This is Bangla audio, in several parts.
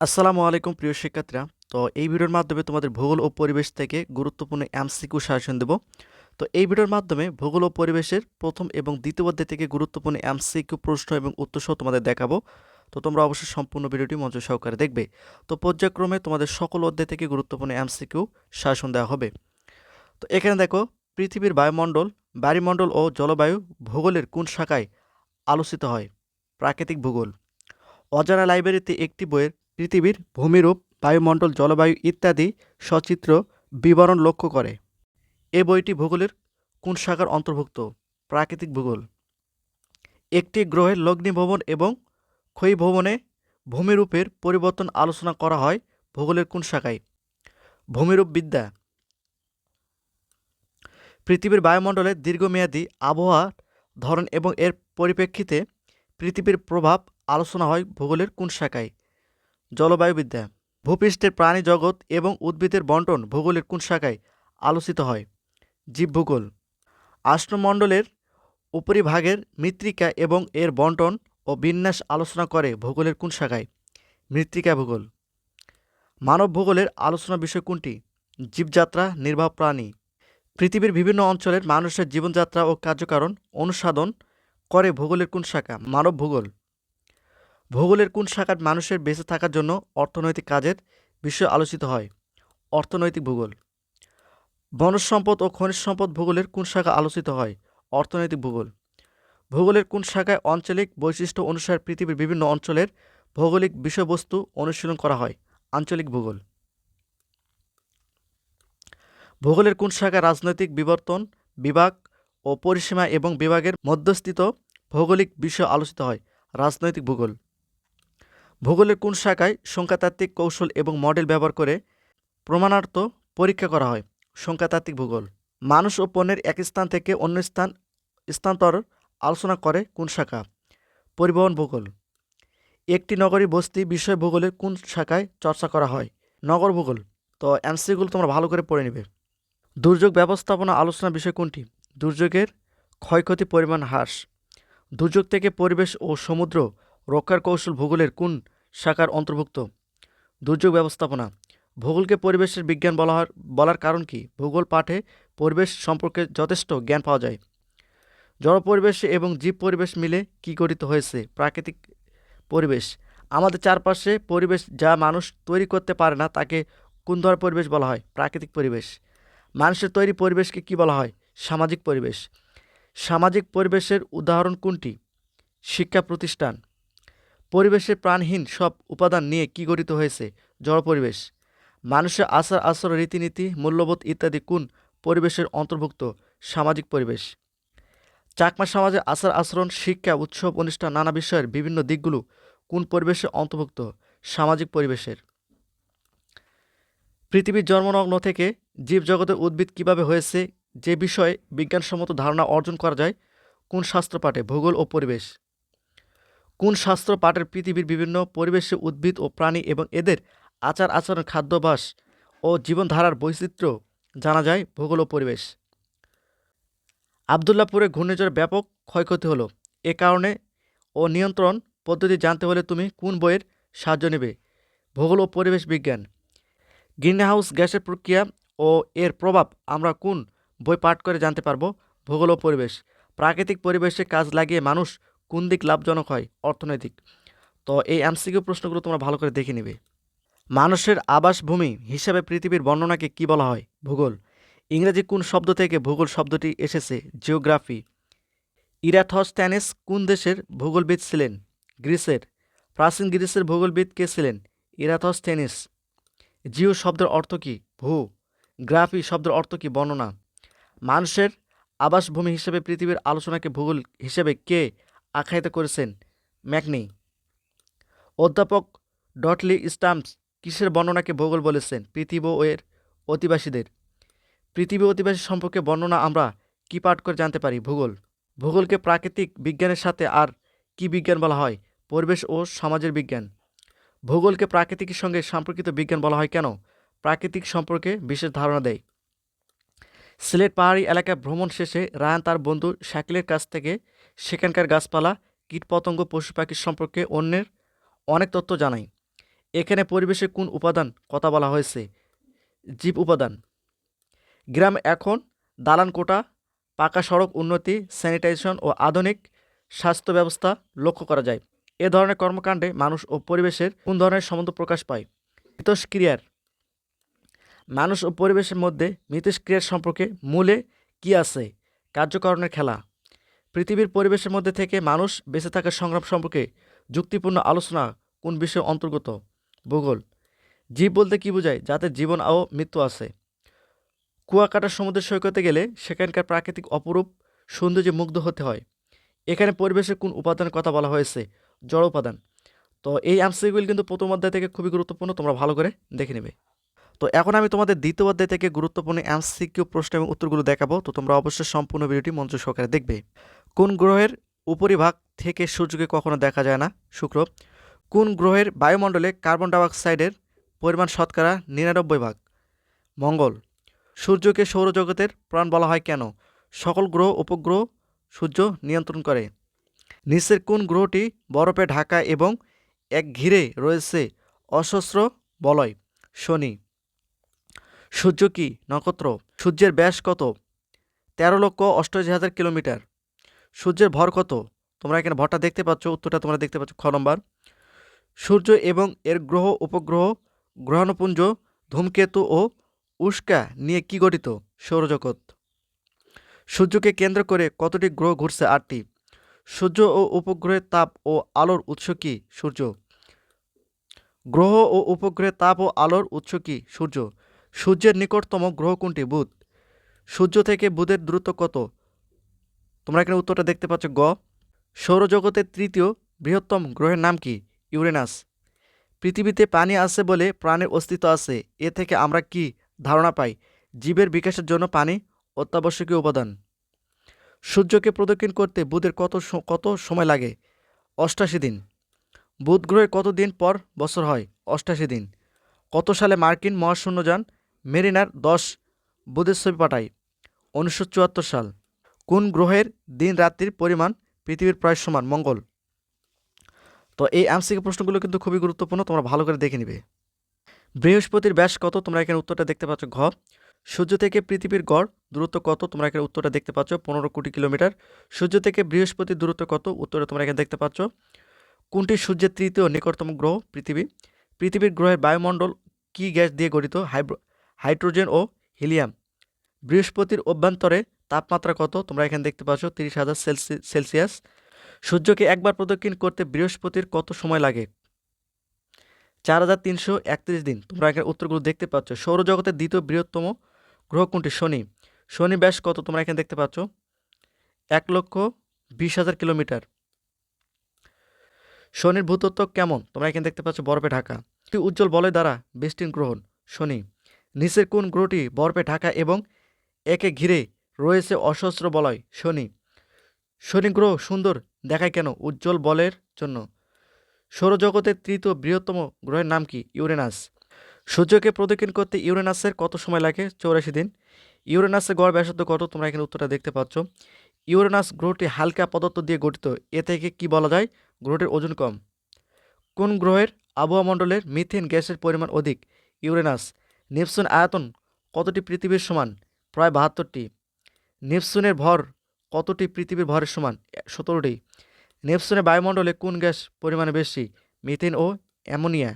আসসালামু আলাইকুম প্রিয় শিক্ষার্থীরা। তো এই ভিডিওর মাধ্যমে তোমাদের ভূগোল ও পরিবেশ থেকে গুরুত্বপূর্ণ এমসিকিউ সাজেশন দেব। তো এই ভিডিওর মাধ্যমে ভূগোল ও পরিবেশের প্রথম এবং দ্বিতীয় অধ্যায় থেকে গুরুত্বপূর্ণ এমসিকিউ প্রশ্ন এবং উত্তর সহ তোমাদের দেখাবো। তো তোমরা অবশ্যই সম্পূর্ণ ভিডিওটি মনোযোগ সহকারে দেখবে। তো পর্যায়ক্রমে তোমাদের সকল অধ্যায় থেকে গুরুত্বপূর্ণ এমসিকিউ শাসন দেওয়া হবে। তো এখানে দেখো, পৃথিবীর বায়ুমণ্ডল বায়ুমণ্ডল ও জলবায়ু ভূগোলের কোন শাখায় আলোচিত হয়? প্রাকৃতিক ভূগোল। অজানা লাইব্রেরিতে একটি বইয়ের পৃথিবীর ভূমিরূপ, বায়ুমণ্ডল, জলবায়ু ইত্যাদি সচিত্র বিবরণ লক্ষ্য করে। এ বইটি ভূগোলের কোন শাখার অন্তর্ভুক্ত, প্রাকৃতিক ভূগোল। একটি গ্রহের লগ্নিভবন এবং ক্ষয়ীভবনে ভূমিরূপের পরিবর্তন আলোচনা করা হয় ভূগোলের কোন শাখায় ভূমিরূপ বিদ্যা। পৃথিবীর বায়ুমণ্ডলের দীর্ঘমেয়াদী আবহাওয়ার ধরন এবং এর পরিপ্রেক্ষিতে পৃথিবীর প্রভাব আলোচনা হয় ভূগোলের কোন শাখায় জলবায়ুবিদ্যা, ভূপৃষ্ঠের প্রাণী জগৎ এবং উদ্ভিদের বন্টন ভূগোলের কোন শাখায় আলোচিত হয়? জীবভূগোল আশ্রমণ্ডলের উপরিভাগের মৃত্তিকা এবং এর বন্টন ও বিন্যাস আলোচনা করে ভূগোলের কোন শাখায়? মৃত্তিকা ভূগোল, মানব ভূগোলের আলোচনা বিষয় কোনটি? জীবযাত্রা, নির্বাহ প্রাণী, পৃথিবীর বিভিন্ন অঞ্চলের মানুষের জীবনযাত্রা ও কার্যকারণ অনুসাধন করে ভূগোলের কোন শাখা? মানব ভূগোল ভূগোলের কোন শাখার মানুষের বেঁচে থাকার জন্য অর্থনৈতিক কাজের বিষয় আলোচিত হয়? অর্থনৈতিক ভূগোল। বনজ সম্পদ ও খনিজ সম্পদ ভূগোলের কোন শাখা আলোচিত হয়? অর্থনৈতিক ভূগোল। ভূগোলের কোন শাখায় আঞ্চলিক বৈশিষ্ট্য অনুসারে পৃথিবীর বিভিন্ন অঞ্চলের ভৌগোলিক বিষয়বস্তু অনুশীলন করা হয়? আঞ্চলিক ভূগোল। ভূগোলের কোন শাখায় রাজনৈতিক বিবর্তন, বিভাগ ও পরিসীমা এবং বিভাগের মধ্যস্থিত ভৌগোলিক বিষয় আলোচিত হয়? রাজনৈতিক ভূগোল। ভূগোলের কোন শাখায় সংখ্যাতাত্ত্বিক কৌশল এবং মডেল ব্যবহার করে প্রমাণার্থ পরীক্ষা করা হয়? সংখ্যাতাত্ত্বিক ভূগোল। মানুষ ও পণ্যের এক স্থান থেকে অন্য স্থান, স্থানান্তর আলোচনা করে কোন শাখা? পরিবহন ভূগোল। একটি নগরী বস্তি বিষয় ভূগোলের কোন শাখায় চর্চা করা হয়? নগর ভূগোল। তো এমসিগুলো তোমরা ভালো করে পড়ে নেবে। দুর্যোগ ব্যবস্থাপনা আলোচনা বিষয় কোনটি? দুর্যোগের ক্ষয়ক্ষতি পরিমাণ হ্রাস। দুর্যোগ থেকে পরিবেশ ও সমুদ্র রক্ষার কৌশল ভূগোলের কোন শাখার অন্তর্ভুক্ত? দুর্যোগ ব্যবস্থাপনা। ভূগোলকে পরিবেশের বিজ্ঞান বলা বলার কারণ কি? ভূগোল পাঠে পরিবেশ সম্পর্কে যথেষ্ট জ্ঞান পাওয়া যায়। জড় পরিবেশ এবং জীব পরিবেশ মিলে কী গঠিত হয়েছে? প্রাকৃতিক পরিবেশ। আমাদের চারপাশে পরিবেশ যা মানুষ তৈরি করতে পারে না, তাকে কোন ধরনের পরিবেশ বলা হয়, প্রাকৃতিক পরিবেশ। মানুষের তৈরি পরিবেশকে কী বলা হয়? সামাজিক পরিবেশ। সামাজিক পরিবেশের উদাহরণ কোনটি? শিক্ষা প্রতিষ্ঠান। পরিবেশের প্রাণহীন সব উপাদান নিয়ে কী গঠিত হয়েছে? জড় পরিবেশ। মানুষের আচার আচরণ, রীতিনীতি, মূল্যবোধ ইত্যাদি কোন পরিবেশের অন্তর্ভুক্ত? সামাজিক পরিবেশ। চাকমা সমাজের আচার আচরণ, শিক্ষা, উৎসব, অনুষ্ঠান, নানা বিষয়ের বিভিন্ন দিকগুলো কোন পরিবেশের অন্তর্ভুক্ত? সামাজিক পরিবেশের। পৃথিবীর জন্মনগ্ন থেকে জীবজগতের উদ্ভিদ কীভাবে হয়েছে? যে বিষয়ে বিজ্ঞানসম্মত ধারণা অর্জন করা যায়? কোন শাস্ত্র পাঠে ভূগোল ও পরিবেশ। কোন শাস্ত্র পাঠের পৃথিবীর বিভিন্ন পরিবেশে উদ্ভিদ ও প্রাণী এবং এদের আচার আচরণ, খাদ্যাভ্যাস ও জীবনধারার বৈচিত্র্য জানা যায় ভূগোল পরিবেশ। আবদুল্লাপুরে ঘূর্ণিঝড় ব্যাপক ক্ষয়ক্ষতি হলো। এ কারণে ও নিয়ন্ত্রণ পদ্ধতি জানতে হলে তুমি কোন বইয়ের সাহায্য নেবে? ভূগোল ও পরিবেশ বিজ্ঞান। গ্রিনহাউস গ্যাসের প্রক্রিয়া ও এর প্রভাব আমরা কোন বই পাঠ করে জানতে পারব? ভূগোল ও পরিবেশ। প্রাকৃতিক পরিবেশে কাজ লাগিয়ে মানুষ কোন দিক লাভজনক হয়? অর্থনৈতিক। তো এই এমসিকিউ প্রশ্নগুলো তোমরা ভালো করে দেখে নিবে। মানুষের আবাসভূমি হিসাবে পৃথিবীর বর্ণনাকে কি বলা হয়? ভূগোল। ইংরেজি কোন শব্দ থেকে ভূগোল শব্দটি এসেছে? জিওগ্রাফি। ইরাথসট্যানেস কোন দেশের ভূগোলবিদ ছিলেন? গ্রিসের। প্রাচীন গ্রিসের ভূগোলবিদ কে ছিলেন? ইরাথসটেনিস জিও শব্দের অর্থ কী? ভূ। গ্রাফি শব্দের অর্থ কী? বর্ণনা। মানুষের আবাসভূমি হিসেবে পৃথিবীর আলোচনাকে ভূগোল হিসেবে কে আখ্যায়িত করেছেন ম্যাকনি। অধ্যাপক ডটলি স্টাম্পস কিসের বর্ণনাকে ভূগোল বলেছেন? পৃথিবী ও এর অধিবাসীদের পৃথিবী অধিবাসী সম্পর্কে বর্ণনা আমরা কি পাঠ করে জানতে পারি? ভূগোল। ভূগোলকে প্রাকৃতিক বিজ্ঞানের সাথে আর কি বিজ্ঞান বলা হয়? পরিবেশ ও সমাজের বিজ্ঞান। ভূগোলকে প্রাকৃতিকের সঙ্গে সম্পর্কিত বিজ্ঞান বলা হয় কেন? প্রাকৃতিক সম্পর্কে বিশেষ ধারণা দেয়। সিলেট পাহাড়ি এলাকায় ভ্রমণ শেষে রায়ান তার বন্ধু শাকিলের কাছ থেকে সেখানকার গাছপালা, কীটপতঙ্গ, পশু পাখির সম্পর্কে অন্যের অনেক তথ্য জানায় এখানে পরিবেশে কোন উপাদান কথা বলা হয়েছে? জীব উপাদান। গ্রাম এখন দালান কোটা, পাকা সড়ক উন্নতি স্যানিটাইজেশন ও আধুনিক স্বাস্থ্য ব্যবস্থা লক্ষ্য করা যায়। এ ধরনের কর্মকাণ্ডে মানুষ ও পরিবেশের কোন ধরনের সম্বন্ধ প্রকাশ পায়? মিথস্ক্রিয়ার। মানুষ ও পরিবেশের মধ্যে মিথস্ক্রিয়ার সম্পর্কে মূলে কি আছে? কার্যকরণের খেলা। পৃথিবীর পরিবেশের মধ্যে থেকে মানুষ বেঁচে থাকার সংগ্রাম সম্পর্কে যুক্তিপূর্ণ আলোচনা কোন বিষয়ে অন্তর্গত? ভূগোল। জীব বলতে কী বোঝায়? যাতে জীবন ও মৃত্যু আছে। কুয়াকাটা সমুদ্র সৈকতে গেলে সেখানকার প্রাকৃতিক অপরূপ সৌন্দর্যে মুগ্ধ হতে হয়। এখানে পরিবেশের কোন উপাদানের কথা বলা হয়েছে? জড় উপাদান। তো এই অ্যামসিগুলি কিন্তু প্রথম অধ্যায় থেকে খুবই গুরুত্বপূর্ণ, তোমরা ভালো করে দেখে নেবে। তো এখন আমি তোমাদের দ্বিতীয় অধ্যায় থেকে গুরুত্বপূর্ণ এমসিকিউ প্রশ্ন এবং উত্তরগুলো দেখাবো। তো তোমরা অবশ্যই সম্পূর্ণ ভিডিওটি মঞ্চ সহকারে দেখবে। কোন গ্রহের উপরিভাগ থেকে সূর্যকে কখনো দেখা যায় না? শুক্র। কোন গ্রহের বায়ুমণ্ডলে কার্বন ডাইঅক্সাইডের পরিমাণ শতকরা নিরানব্বই ভাগ? মঙ্গল। সূর্যকে সৌরজগতের প্রাণ বলা হয় কেন? সকল গ্রহ, উপগ্রহ সূর্য নিয়ন্ত্রণ করে। নিচের কোন গ্রহটি বরফে ঢাকা এবং এক ঘিরে রয়েছে? অসস্র বলয়। শনি। সূর্য কি নক্ষত্র? সূর্যের ব্যাস কত? তেরো লক্ষ অষ্টআশি হাজার কিলোমিটার। সূর্যের ভর কত? তোমরা এখানে ভরটা দেখতে পাচ্ছ, উত্তরটা তোমরা দেখতে পাচ্ছ, খ নম্বর। সূর্য এবং এর গ্রহ, উপগ্রহ, গ্রহাণুপুঞ্জ, ধূমকেতু ও উস্কা নিয়ে কি গঠিত? সৌরজগৎ। সূর্যকে কেন্দ্র করে কতটি গ্রহ ঘুরছে? আটটি। সূর্য ও উপগ্রহের তাপ ও আলোর উৎস কি? সূর্য। গ্রহ ও উপগ্রহের তাপ ও আলোর উৎস কি? সূর্য। সূর্যের নিকটতম গ্রহ কোনটি? বুধ। সূর্য থেকে বুধের দূরত্ব কত? তোমরা এখানে উত্তরটা দেখতে পাচ্ছ গ। সৌরজগতের তৃতীয় বৃহত্তম গ্রহের নাম কি? ইউরেনাস। পৃথিবীতে পানি আছে বলে প্রাণের অস্তিত্ব আছে। এ থেকে আমরা কি ধারণা পাই? জীবের বিকাশের জন্য পানি অত্যাবশ্যকীয় উপাদান। সূর্যকে প্রদক্ষিণ করতে বুধের কত কত সময় লাগে? অষ্টাশি দিন। বুধ গ্রহে কত দিন পর বছর হয়? অষ্টাশি দিন। কত সালে মার্কিন মহাশূন্যযান মেরিনার দশ বুধের ছবি পাঠায়? উনিশশো চুয়াত্তর সাল। কোন গ্রহের দিন রাত্রির পরিমাণ পৃথিবীর প্রায় সমান? মঙ্গল। তো এই এমসিকে প্রশ্নগুলো কিন্তু খুবই গুরুত্বপূর্ণ, তোমরা ভালো করে দেখে নিবে। বৃহস্পতির ব্যাস কত? তোমরা এখানে উত্তরটা দেখতে পাচ্ছ, ঘ। সূর্য থেকে পৃথিবীর গড় দূরত্ব কত? তোমরা এখানে উত্তরটা দেখতে পাচ্ছ, পনেরো কোটি কিলোমিটার। সূর্য থেকে বৃহস্পতির দূরত্ব কত? উত্তরে তোমরা এখানে দেখতে পাচ্ছ। কোনটি সূর্যের তৃতীয় নিকটতম গ্রহ? পৃথিবী। পৃথিবীর গ্রহের বায়ুমণ্ডল কী গ্যাস দিয়ে গঠিত? হাইড্রোজেন ও হিলিয়াম। বৃহস্পতির অভ্যন্তরে তাপমাত্রা কত? তোমরা এখানে দেখতে পাচ্ছ তিরিশ হাজার সেলসি, সেলসিয়াস। সূর্যকে একবার প্রদক্ষিণ করতে বৃহস্পতির কত সময় লাগে? চার হাজার তিনশো একত্রিশ দিন। তোমরা এখানে উত্তরগুলো দেখতে পাচ্ছ। সৌরজগতের দ্বিতীয় বৃহত্তম গ্রহ কোনটি? শনি। শনি ব্যাস কত তোমরা এখানে দেখতে পাচ্ছ? এক লক্ষ বিশ হাজার কিলোমিটার। শনির ভূতত্ত্ব কেমন? তোমরা এখানে দেখতে পাচ্ছ বরফে ঢাকা। একটি উজ্জ্বল বলয় দ্বারা বেষ্টিন গ্রহণ শনি। নিচের কোন গ্রহটি বরফে ঢাকা এবং একে ঘিরে রয়েছে অসহস্র বলয়, শনি। শনি গ্রহ সুন্দর, দেখায় কেন? উজ্জ্বল বলের জন্য। সৌরজগতের তৃতীয় বৃহত্তম গ্রহের নাম কি? ইউরেনাস। সূর্যকে প্রদক্ষিণ করতে ইউরেনাসের কত সময় লাগে? চৌরাশি দিন। ইউরেনাসের গড় ব্যাসার্ধ কত? তোমরা এখানে উত্তরটা দেখতে পাচ্ছ। ইউরেনাস গ্রহটি হালকা পদার্থ দিয়ে গঠিত। এ থেকে কি বলা যায়? গ্রহটির ওজন কম। কোন গ্রহের আবহাওয়া মণ্ডলের মিথেন গ্যাসের পরিমাণ অধিক? ইউরেনাস। নেপসুন আয়তন কতটি পৃথিবীর সমান? প্রায় বাহাত্তরটি। নেপসুনের ভর কতটি পৃথিবীর ভরের সমান? সতেরোটি। নেপসুনের বায়ুমণ্ডলে কোন গ্যাস পরিমাণে বেশি? মিথেন ও অ্যামোনিয়া।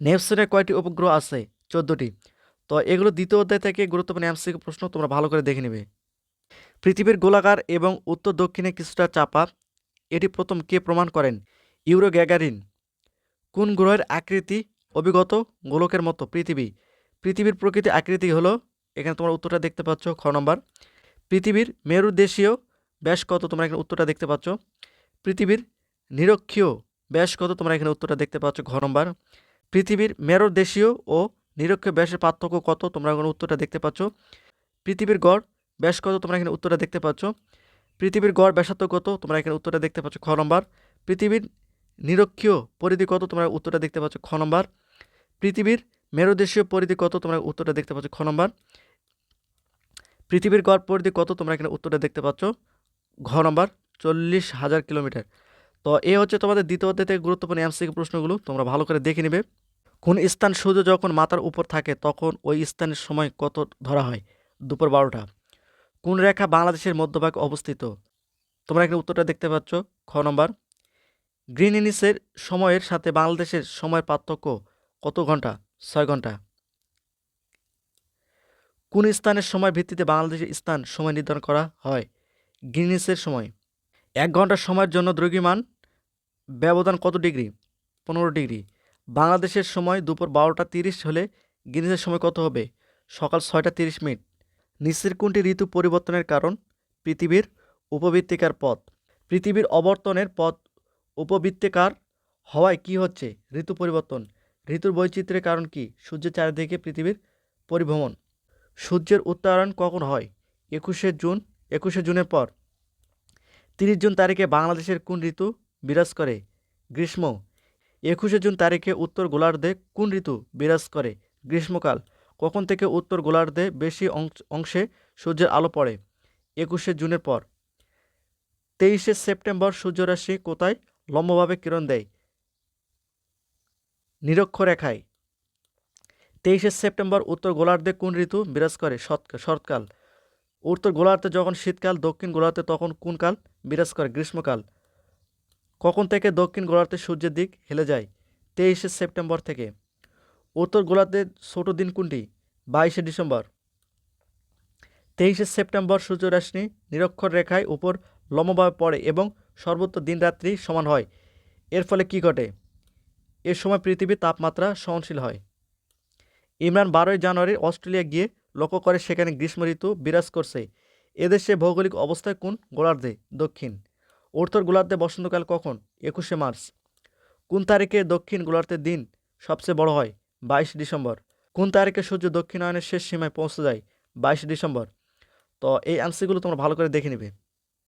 নেপসুনের কয়টি উপগ্রহ আছে? চোদ্দোটি। তো এগুলো দ্বিতীয় অধ্যায় থেকে গুরুত্বপূর্ণ এমসিকিউ প্রশ্ন তোমরা ভালো করে দেখে নেবে। পৃথিবীর গোলাকার এবং উত্তর দক্ষিণে কিছুটা চাপা, এটি প্রথম কে প্রমাণ করেন? ইউরো গ্যাগারিন কোন গ্রহের আকৃতি অভিগত গোলকের মতো পৃথিবী? পৃথিবীর প্রকৃতি আকৃতি হলো, এখানে তোমার উত্তরটা দেখতে পাচ্ছ খ নম্বর। পৃথিবীর মেরুদেশীয় ব্যাস কত তোমরা এখানে উত্তরটা দেখতে পাচ্ছ? পৃথিবীর নিরক্ষীয় ব্যাস কত তোমরা এখানে উত্তরটা দেখতে পাচ্ছ ঘ নম্বর। পৃথিবীর মেরুদেশীয় ও নিরক্ষীয় ব্যাসের পার্থক্য কত তোমরা এখানে উত্তরটা দেখতে পাচ্ছ? পৃথিবীর গড় ব্যাস কত তোমরা এখানে উত্তরটা দেখতে পাচ্ছ? পৃথিবীর গড় ব্যাসার্ধ কত তোমরা এখানে উত্তরটা দেখতে পাচ্ছ খ নম্বর। পৃথিবীর নিরক্ষীয় পরিধি কত তোমরা উত্তরটা দেখতে পাচ্ছ খ নম্বর। পৃথিবীর মেরুদেশীয় পরিধি কত? তোমরা উত্তরটা দেখতে পাচ্ছ খ নম্বর। পৃথিবীর গড় পরিধি কত? তোমরা এখানে উত্তরটা দেখতে পাচ্ছ ঘ নম্বর, চল্লিশ হাজার কিলোমিটার। তো এই হচ্ছে তোমাদের দ্বিতীয় অধ্যায় থেকে গুরুত্বপূর্ণ এমসিকিউ প্রশ্নগুলো, তোমরা ভালো করে দেখে নিবে। কোন স্থান সূর্য যখন মাথার উপর থাকে, তখন ওই স্থানের সময় কত ধরা হয়? দুপুর বারোটা। কোন রেখা বাংলাদেশের মধ্যভাগে অবস্থিত? তোমরা এখানে উত্তরটা দেখতে পাচ্ছ খ নম্বর। গ্রিন ইনিসের সময়ের সাথে বাংলাদেশের সময়ের পার্থক্য কত ঘণ্টা? ছয় ঘণ্টা। কোন স্থানের সময় ভিত্তিতে বাংলাদেশের স্থান সময় নির্ধারণ করা হয়? গ্রিনিসের সময়। এক ঘণ্টার সময়ের জন্য দ্রব্যমান ব্যবধান কত ডিগ্রি? পনেরো ডিগ্রি। বাংলাদেশের সময় দুপুর বারোটা তিরিশ হলে গ্রিনিসের সময় কত হবে? সকাল ছয়টা তিরিশ মিনিট। নিচের কোনটি ঋতু পরিবর্তনের কারণ? পৃথিবীর উপবৃত্তিকার পথ। পৃথিবীর অবর্তনের পথ উপবৃত্তিকার হওয়ায় কি হচ্ছে? ঋতু পরিবর্তন। ঋতুর বৈচিত্র্যের কারণ কি? সূর্যের চারিদিকে পৃথিবীর পরিভ্রমণ। সূর্যের উত্তরায়ণ কখন হয়? একুশে জুন, একুশে জুনের পর। তিরিশ জুন তারিখে বাংলাদেশের কোন ঋতু বিরাজ করে? গ্রীষ্ম। একুশে জুন তারিখে উত্তর গোলার্ধে কোন ঋতু বিরাজ করে? গ্রীষ্মকাল। কখন থেকে উত্তর গোলার্ধে বেশি অংশ- সূর্যের আলো পড়ে? একুশে জুনের পর। তেইশে সেপ্টেম্বর সূর্যরাশি কোথায় লম্বভাবে কিরণ দেয়? নিরক্ষরেখায়। তেইশে সেপ্টেম্বর উত্তর গোলার্ধে কোন ঋতু? বিরাজ করে শরৎকাল। উত্তর গোলার্ধে যখন শীতকাল, দক্ষিণ গোলার্ধে তখন কোন কাল? বিরাজ করে গ্রীষ্মকাল। কখন থেকে দক্ষিণ গোলার্ধে সূর্যের দিক হেলে যায়? তেইশে সেপ্টেম্বর থেকে। উত্তর গোলার্ধের ছোট দিন কোনটি? বাইশে ডিসেম্বর। তেইশে সেপ্টেম্বর সূর্যরশ্মি নিরক্ষর রেখায় উপর লম্বভাবে পড়ে এবং সর্বত্র দিনরাত্রি সমান হয়। এর ফলে কি ঘটে? এ সময় পৃথিবীর তাপমাত্রা সহনশীল হয়। ইমরান বারোই জানুয়ারি অস্ট্রেলিয়া গিয়ে লক্ষ্য করে সেখানে গ্রীষ্ম ঋতু বিরাজ করছে। এদেশে ভৌগোলিক অবস্থায় কোন গোলার্ধে? দক্ষিণ। উত্তর গোলার্ধে বসন্তকাল কখন? একুশে মার্চ। কোন তারিখে দক্ষিণ গোলার্ধের দিন সবচেয়ে বড় হয়? বাইশ ডিসেম্বর। কোন তারিখে সূর্য দক্ষিণায়নের শেষ সীমায় পৌঁছে যায়? বাইশ ডিসেম্বর। তো এই অ্যান্সারগুলো তোমরা ভালো করে দেখে নিবে।